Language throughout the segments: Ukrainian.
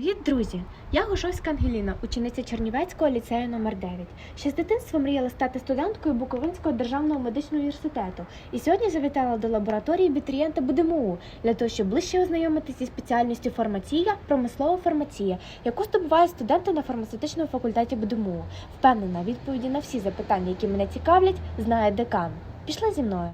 Привіт, друзі! Я Гошовська Ангеліна, учениця Чернівецького ліцею номер 9 Ще з дитинства мріяла стати студенткою Буковинського державного медичного університету. І сьогодні завітала до лабораторії абітурієнта БДМУ для того, щоб ближче ознайомитися зі спеціальністю фармація, промислова фармація, яку здобувають студенти на фармацевтичному факультеті БДМУ. Впевнена, відповіді на всі запитання, які мене цікавлять, знає декан. Пішла зі мною.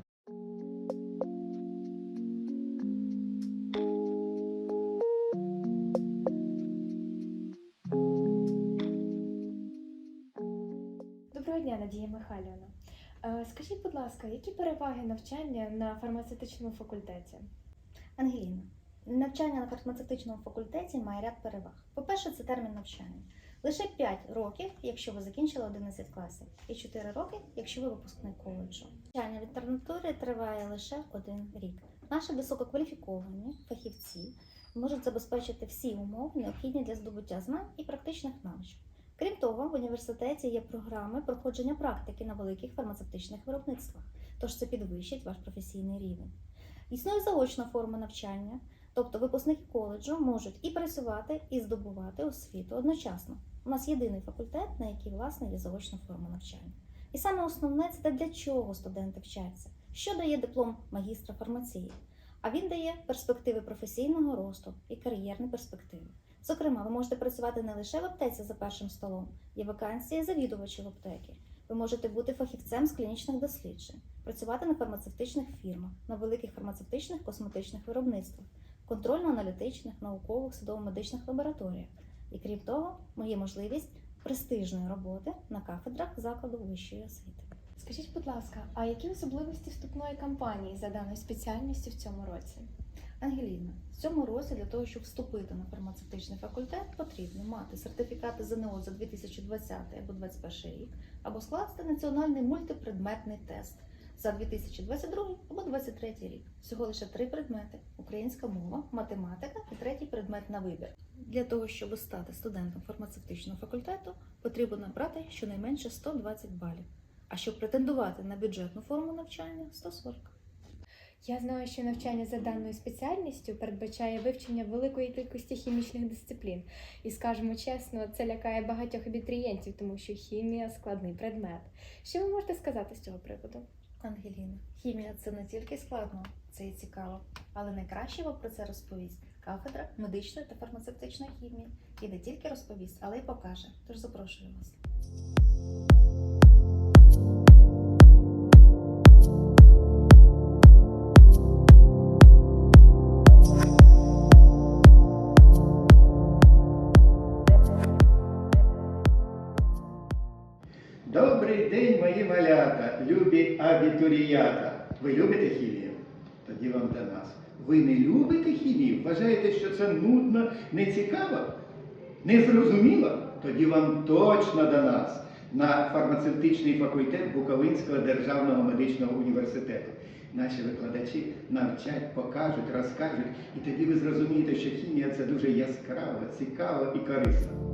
Доброго дня, Надія Михайлівна. Е, Скажіть, будь ласка, які переваги навчання на фармацевтичному факультеті? Ангеліна, навчання на фармацевтичному факультеті має ряд переваг. По-перше, це термін навчання. Лише 5 років, якщо ви закінчили 11 класів, і 4 роки, якщо ви випускник коледжу. Навчання в інтернатурі триває лише один рік. Наші висококваліфіковані фахівці можуть забезпечити всі умови, необхідні для здобуття знань і практичних навичок. Крім того, в університеті є програми проходження практики на великих фармацевтичних виробництвах, тож це підвищить ваш професійний рівень. Існує заочна форма навчання, тобто випускники коледжу можуть і працювати, і здобувати освіту одночасно. У нас єдиний факультет, на який власне є заочна форма навчання. І саме основне це те, для чого студенти вчаться, що дає диплом магістра фармації. А він дає перспективи професійного росту і кар'єрні перспективи. Зокрема, ви можете працювати не лише в аптеці за першим столом, є вакансії завідувачів аптеки. Ви можете бути фахівцем з клінічних досліджень, працювати на фармацевтичних фірмах, на великих фармацевтичних косметичних виробництвах, контрольно-аналітичних, наукових, судово-медичних лабораторіях. І крім того, є можливість престижної роботи на кафедрах закладу вищої освіти. Скажіть, будь ласка, а які особливості вступної кампанії за даною спеціальністю в цьому році? Ангеліна, в цьому році для того, щоб вступити на фармацевтичний факультет, потрібно мати сертифікати ЗНО за 2020 або 2021 рік, або скласти національний мультипредметний тест за 2022 або 2023 рік. Всього лише три предмети: українська мова, математика і третій предмет на вибір. Для того, щоб стати студентом фармацевтичного факультету, потрібно набрати щонайменше 120 балів. А щоб претендувати на бюджетну форму навчання 140. Я знаю, що навчання за даною спеціальністю передбачає вивчення великої кількості хімічних дисциплін. І скажемо чесно, це лякає багатьох абітурієнтів, тому що хімія складний предмет. Що ви можете сказати з цього приводу? Ангеліна, хімія це не тільки складно, це і цікаво, але найкраще вам про це розповість кафедра медичної та фармацевтичної хімії. І не тільки розповість, але й покаже. Тож запрошую вас. Добрий день, мої малята, любі абітуріята. Ви любите хімію? Тоді вам до нас. Ви не любите хімію? Вважаєте, що це нудно, нецікаво? Незрозуміло? Тоді вам точно до нас на фармацевтичний факультет Буковинського державного медичного університету. Наші викладачі навчать, покажуть, розкажуть, і тоді ви зрозумієте, що хімія це дуже яскраво, цікаво і корисно.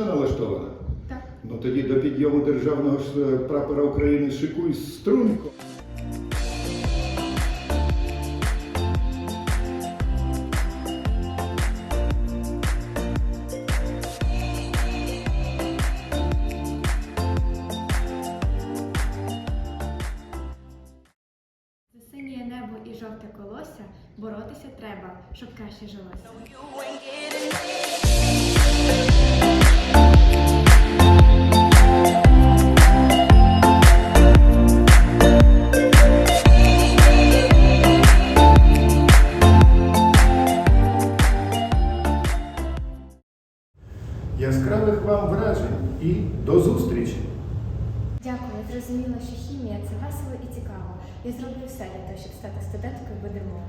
Патріотично налаштована. Так. Ну тоді до підйому державного е, прапора України шикуй струнко. За синє небо і жовте колося боротися треба, щоб краще жилося. Дякую, я зрозуміла, що хімія це весело і цікаво. Я зроблю все для того, щоб стати студенткою БДМО.